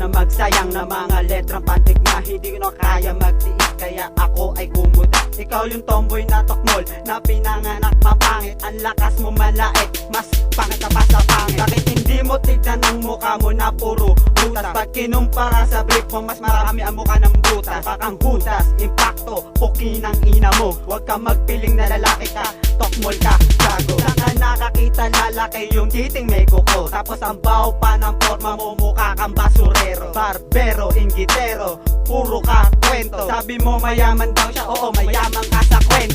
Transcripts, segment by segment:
na magsayang na mga letrang pantik na hindi ko kaya magtiis Kaya ako ay kumuda Ikaw yung tomboy na tokmol Na pinanganak mapangit. Ang lakas mo malait Mas pangit na pa sa pangit. Bakit hindi mo tignan ang mukha mo na puro butas? Pag kinumpara sa brief mo Mas marami ang mukha ng butas. Bakang butas, impacto, puki ng ina mo. Huwag ka magpiling na lalaki ka. Tokmol ka, gago. Saan ka nakakita lalaki yung titing may kuko. Tapos ang baho pa ng forma mo Mukha kang basurero. Barbero, inggitero Puro ka kwento. Sabi mo mayaman daw siya Oo, mayaman ka sa kwento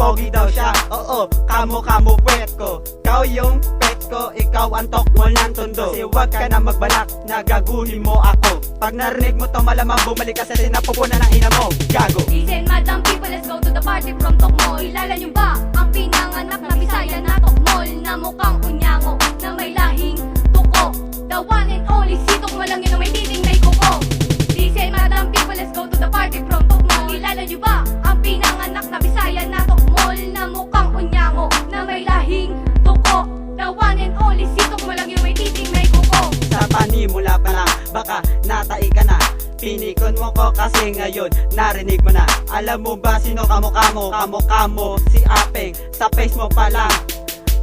pogi daw siya. Oo, kamo kamo puwet ko Ikaw yung pet ko Ikaw ang tokmol ng tondo Kasi wag ka na magbalak Nagaguhin mo ako. Pag narinig mo to malamang bumalik ka sa sinapupunan ng ina mo. Gago. Listen, madam people, let's go to the party from Tokmol Kilala niyo ba ang pinanganak na Bisaya na Tokmol Na mukhang unyango, na may mo ko kasi ngayon Narinig mo na. Alam mo ba sino kamukha mo? Kamukha mo si Apeng. Sa face mo pa lang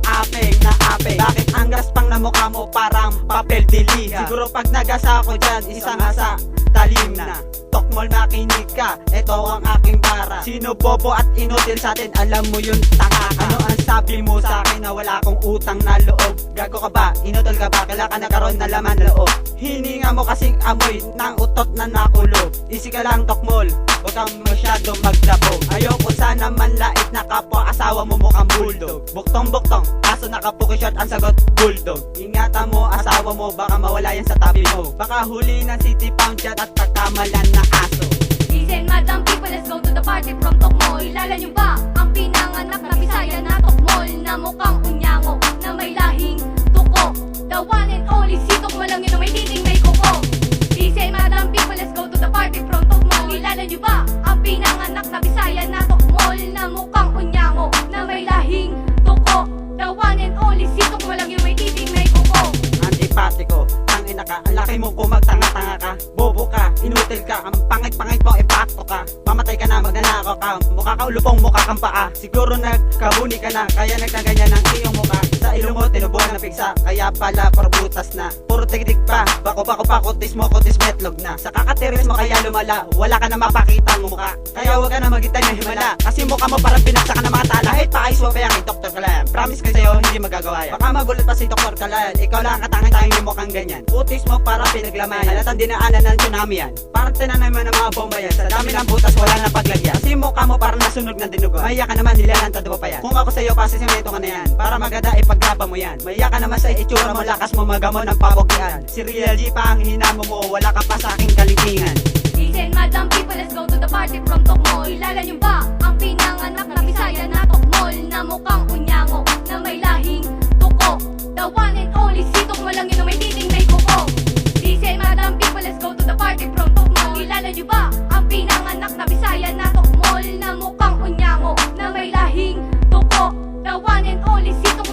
Apeng na apeng. Bakit ang gaspang na mukha mo? Parang papel dili Siguro pag nagasa ako dyan Isang asa talim na Tokmol makinig ka. Ito ang aking para. Sino bobo at inutil sa atin? Alam mo yun tanga ka. Ano ang sabi mo sa akin na wala akong utang na loob? Gago ka ba? Inutol ka ba? Kailan ka nagkaroon na laman na loob. Hininga mo kasing amoy ng utot na nakulo. Isi ka lang tokmol kang masyado magdabo. Ayoko sana manlait na kapwa asawa mo mukhang bulldog. Buktong buktong Kaso nakapukishot ang sagot bulldog. Ingatan mo asawa mo Baka mawala yan sa tabi mo. Baka huli ng city pound jet at pagkamalan na aso. Listen, madam people, let's go to the party from Tokmol Kilala niyo ba ang pinanganak na Bisaya na Tokmol Na mukhang unyango, na may lahing tuko? The one Kilala niyo ba ang pinanganak na Bisaya na Tokmol Na mukhang unyango, na may lahing tuko. The one and only si Tokmol lang yun na may titing may kuko. Antipatiko, tangina ka Ang laki mo kung magtanga-tanga ka. Bobo ka, inutil ka Ang pangit-pangit mo, epakto ka. Mamatay ka na, magnanakaw ka Mukha ka ulupong, mukha kang paa. Siguro nagkabuni ka na Kaya nagkaganyan ang iyong mukha Mo, tinubuan ng piksa Kaya pala, purbutas na. Puro tigdig pa, bako-bako pa Kutis mo, kutis metlog na. Sa kakatiris mo, kaya lumala. Wala ka na mapakita ang mukha. Kaya huwag ka na magitay ng himala. Kasi mukha mo parang pinaksa ka ng mga tala. Kahit pa yan kay Dr. Kalayan Promise ko sa'yo, hindi magagawa yan. Baka magulat pa si Dr. Kalayan Ikaw lang ang katangin-tangin yung mukhang ganyan. Kutis mo para pinaglaman Halatang dinaanan ng tsunami yan. Parang tinanay mo ng mga bomba yan. Sa dami ng butas, wala nang paglagyan Kasi mukha mo parang nasunog na dinugo. Maya ka naman, nilalang tatuwa pa yan. Kung ako sa'yo, kasi simento ka na yan. Para maganda, pag-usapan mo yan. Maya ka naman sa itsura mo, lakas mo magamon ang papukian Si Real G pa ang hinamo mo, wala ka pa sa aking kalingkingan Listen madam people, let's go to the party from Tokmol Kilala nyo ba ang pinanganak na Bisaya na Tokmol Na mukhang unyango, na may lahing tuko? The one and only sitok mo lang yun may titing may kuko. Listen madam people, let's go to the party from Tokmol Kilala nyo ba ang pinanganak na Bisaya na Tokmol Na mukhang unyango, na may lahing tuko? The one and only sitok